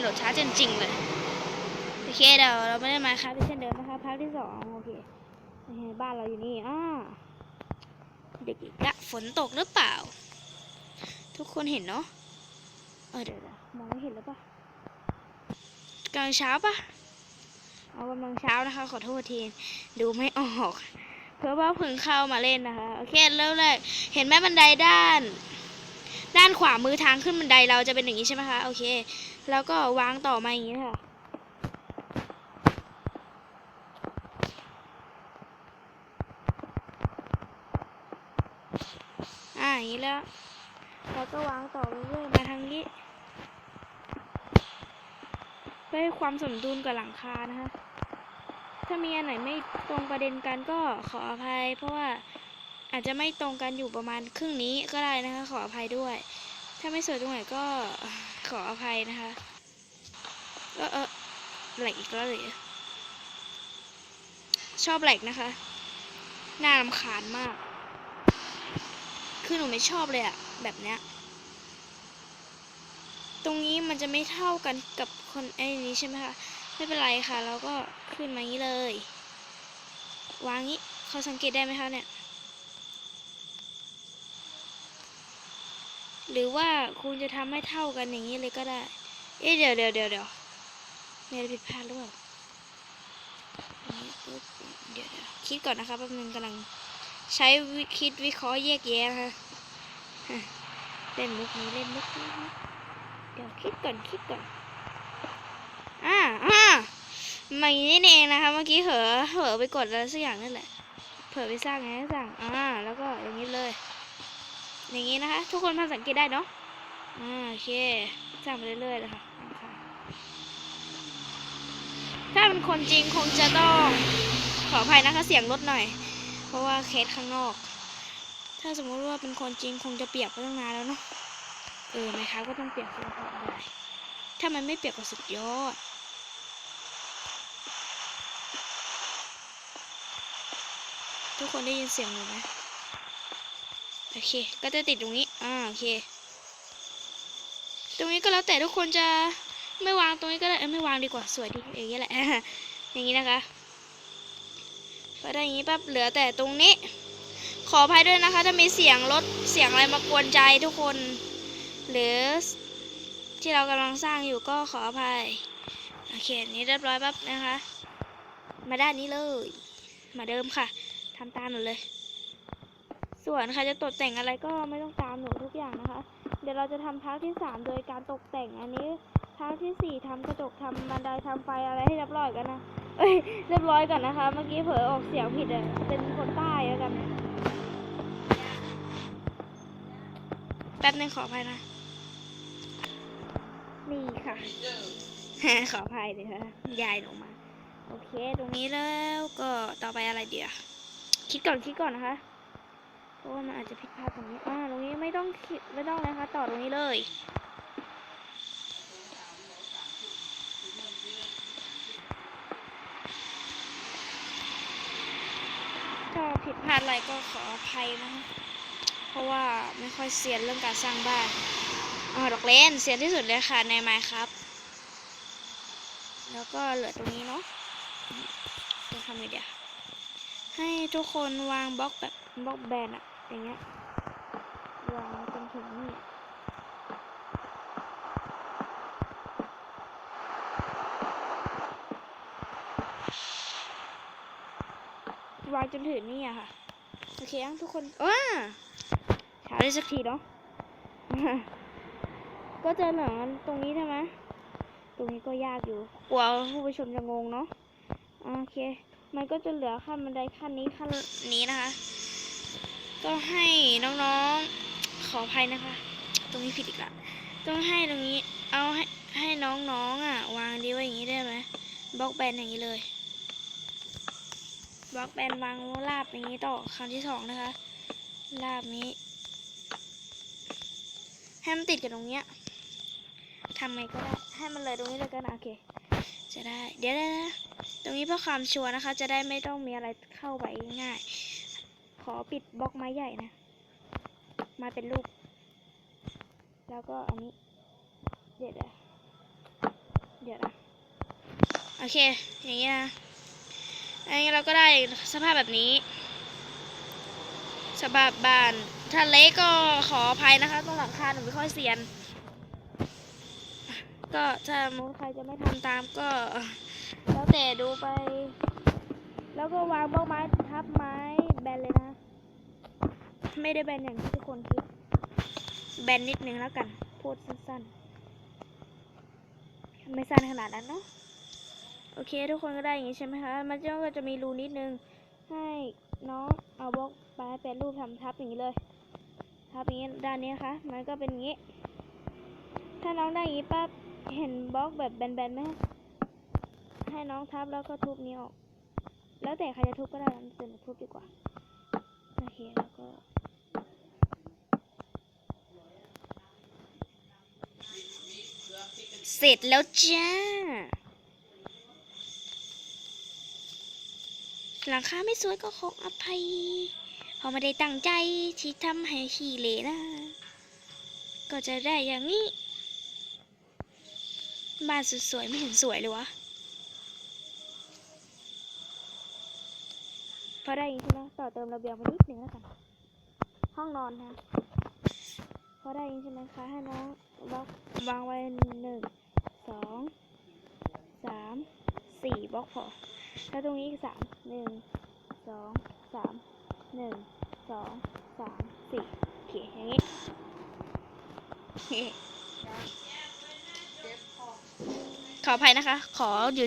โหลดช้าจริงๆเลย โอเคเดี๋ยวเราไม่ได้มาครับเช่นเดิมนะคะภาคที่สองโอเคโอเค บ้านเราอยู่นี่อ้าเด็กอีกละฝนตกหรือเปล่า ทุกคนเห็นเนาะเออเดี๋ยวมองไม่เห็นแล้วปะกลางเช้าปะเอากำลังเช้านะคะ ขอโทษทีดูไม่ออก เพราะว่าเพิ่งเข้ามาเล่นนะคะ โอเคเริ่มแรกเห็นไหมบันไดด้าน ด้านขวามือทางขึ้นบันไดเราจะเป็นอย่างนี้ใช่ไหมคะ โอเค แล้วก็วางต่อมาอย่างนี้ค่ะ อ่าอย่างนี้แล้วแล้วก็วางต่อเรื่อยมาทางนี้เพื่อให้ความสมดุลกับหลังคานะคะ ถ้ามีอันไหนไม่ตรงประเด็นกันก็ขออภัยเพราะว่า อาจจะไม่ตรงกันอยู่ประมาณครึ่งนี้ก็ได้นะคะ ขออภัยด้วย ถ้าไม่สวยตรงไหนก็ขออภัยนะคะ เออเออแหลกอีกแล้วเลยชอบแหลกนะคะ น่ารำคาญมาก คือหนูไม่ชอบเลยอะแบบเนี้ย ตรงนี้มันจะไม่เท่ากันกับคนไอ้นี้ใช่ไหมคะ ไม่เป็นไรค่ะ เราก็ขึ้นมางี้เลย วางงี้ เขาสังเกตได้ไหมคะเนี่ย หรือว่าคุณจะทำให้เท่ากันอย่างนี้เลยก็ได้ เอ๊ะเดี๋ยวเดี๋ยวเดี๋ยวเดี๋ยวมีอะไรผิดพลาดหรือเปล่าเดี๋ยวเดี๋ยวคิดก่อนนะคะแป๊บนึงกำลังใช้คิดวิเคราะห์แยกแยะนะคะฮะเล่นมุกนี้เล่นมุกนี้เดี๋ยวคิดก่อนคิดก่อนอ่าอ่ามาอย่านี้นี่เองนะคะเมื่อกี้เผลอเผลอไปกดอะไรสักอย่างนั่นแหละเผลอไปสร้างไงสักอย่างอ่าแล้วก็อย่างนี้เลย อย่างนี้นะคะ ทุกคนพอสังเกตได้เนาะอ่าโอเคสร้างไปเรื่อยๆเลยค่ะถ้าเป็นคนจริงคงจะต้องขออภัยนะคะเสียงลดหน่อย เพราะว่าเคสข้างนอก ถ้าสมมติว่าเป็นคนจริงคงจะเปียกไปตั้งนานแล้วเนาะเออไหมคะก็ต้องเปียกเสื้อผ้าได้ถ้ามันไม่เปียกก็สุดยอดทุกคนได้ยินเสียงหนูไหม โอเค ก็จะติดตรงนี้ อ่า โอเค ตรงนี้ก็แล้วแต่ทุกคนจะไม่วางตรงนี้ก็ได้ไม่วางดีกว่าสวยดีอย่างนี้แหละ อย่างนี้นะคะพอได้อย่างนี้ปั๊บเหลือแต่ตรงนี้ ขออภัยด้วยนะคะ ถ้ามีเสียงรถเสียงอะไรมากวนใจทุกคน หรือที่เรากำลังสร้างอยู่ก็ขออภัย โอเคอนนี้เรียบร้อยปั๊บนะคะ มาด้านนี้เลย มาเดิมค่ะทำตามหนูเลย ส่วนใครจะตกแต่งอะไรก็ไม่ต้องตามหนูทุกอย่างนะคะ เดี๋ยวเราจะทำพาร์ทที่สามโดยการตกแต่งอันนี้พาร์ทที่สี่ทำกระจกทำบันไดทำไฟอะไรให้เรียบร้อยกันนะเอ้ยเรียบร้อยก่อนนะคะ เมื่อกี้เผลอออกเสียงผิดอะเป็นคนใต้แล้วกัน แป๊บนึงขออภัยนะ นี่ค่ะ ขออภัยเลยค่ะยายลงมา โอเค ตรงนี้แล้วก็ต่อไปอะไรเดี๋ยวคิดก่อนคิดก่อนนะคะ ราะว่ามันอาจจะผิดพลาดตรงนี้อ่าตรงนี้ไม่ต้องคิดไม่ต้องนะคะต่อตรงนี้เลยถ้าผิดพลาดอะไรก็ขออภัยนะคะเพราะว่าไม่ค่อยเซียนเรื่องการสร้างบ้านอ๋อดอกเลนเซียนที่สุดเลยค่ะในไมครับแล้วก็เหลือตรงนี้เนาะจะทำไงเดียวให้ทุกคนวางบล็อกแบบบล็อกแบนอะ อย่างเงี้ยวางจนถึงนี่วางจนถึงนี่อะค่ะ โอเคทุกคนว้าช้าได้สักทีเนาะก็จะเหลือตรงนี้ใช่ไหมตรงนี้ก็ยากอยู่กลัวผู้ชมจะงงเนาะโอเค มันก็จะเหลือขั้นบันไดขั้นนี้ขั้นนี้นะคะ ก็ให้น้องๆ ขออภัยนะคะ ตรงนี้ผิดอีกละต้องให้ตรงนี้ เอาให้ให้น้องๆอะ วางดีไว้อย่างนี้ได้ไหมบล็อกแบนอย่างนี้เลยบล็อกแบนวางราบอย่างนี้ต่อครั้งที่สองนะคะราบนี้ให้มันติดกับตรงเนี้ยทำไงก็ได้ให้มันเลยตรงนี้เลยก็นะโอเค จะได้ เดี๋ยวนะตรงนี้เพื่อความชัวร์นะคะ จะได้ไม่ต้องมีอะไรเข้าไปง่าย อปิดบล็อกไม้ใหญ่นะ มาเป็นรูป แล้วก็อันนี้ เดี๋ยวเดี๋ยวเดี๋ยวนะโอเค อย่างนี้นะ อันนี้เราก็ได้สภาพแบบนี้ สภาพบ้าน ถ้าเล็กก็ขออภัยนะคะตรงหลังคาหนูไม่ค่อยเซียน ก็ถ้ามุใครจะไม่ทำตามก็ แล้วแต่ดูไป แล้วก็วางบล็อกไม้ทับไม้ แบนเลยนะ ไม่ได้แบนอย่างที่ทุกคนคิด แบนนิดนึงแล้วกัน พูดสั้นๆ ไม่สั้นขนาดนั้นเนาะ โอเค ทุกคนก็ได้อย่างนี้ใช่ไหมคะ มันก็จะมีรูนิดนึง ให้น้องเอาบล็อกไปเป็นรูปทำทับอย่างนี้เลย ทับอย่างนี้ด้านนี้นะคะ มันก็เป็นอย่างนี้ ถ้าน้องได้อย่างนี้ปั๊บ เห็นบล็อกแบบแบนๆไหมให้น้องทับแล้วก็ทุบนี้ออก แล้วแต่ใครจะทุบก็ได้นะแต่หนูทุบดีกว่า โอเค แล้วก็เสร็จแล้วจ้า หลังคาไม่สวยก็ขออภัยเพอไม่ได้ตั้งใจที่ทำให้ขี้เหร่นะ ก็จะได้อย่างนี้ บ้านสุดสวยไม่เห็นสวยเลยวะ พอได้อีกใช่ไหมต่อเติมระเบียงมานิดนึงแล้วกัน ห้องนอนนะพอได้อย่างนี้ใช่ไหมคะให้น้องบล็อกวางไว้หนึ่งสองสามสี่บล็อกพอแล้วตรงนี้อีกสามหนึ่งสองสามหนึ่งสองสามสี่โอเคอย่างนี้ขออภัยนะคะ ขออยู่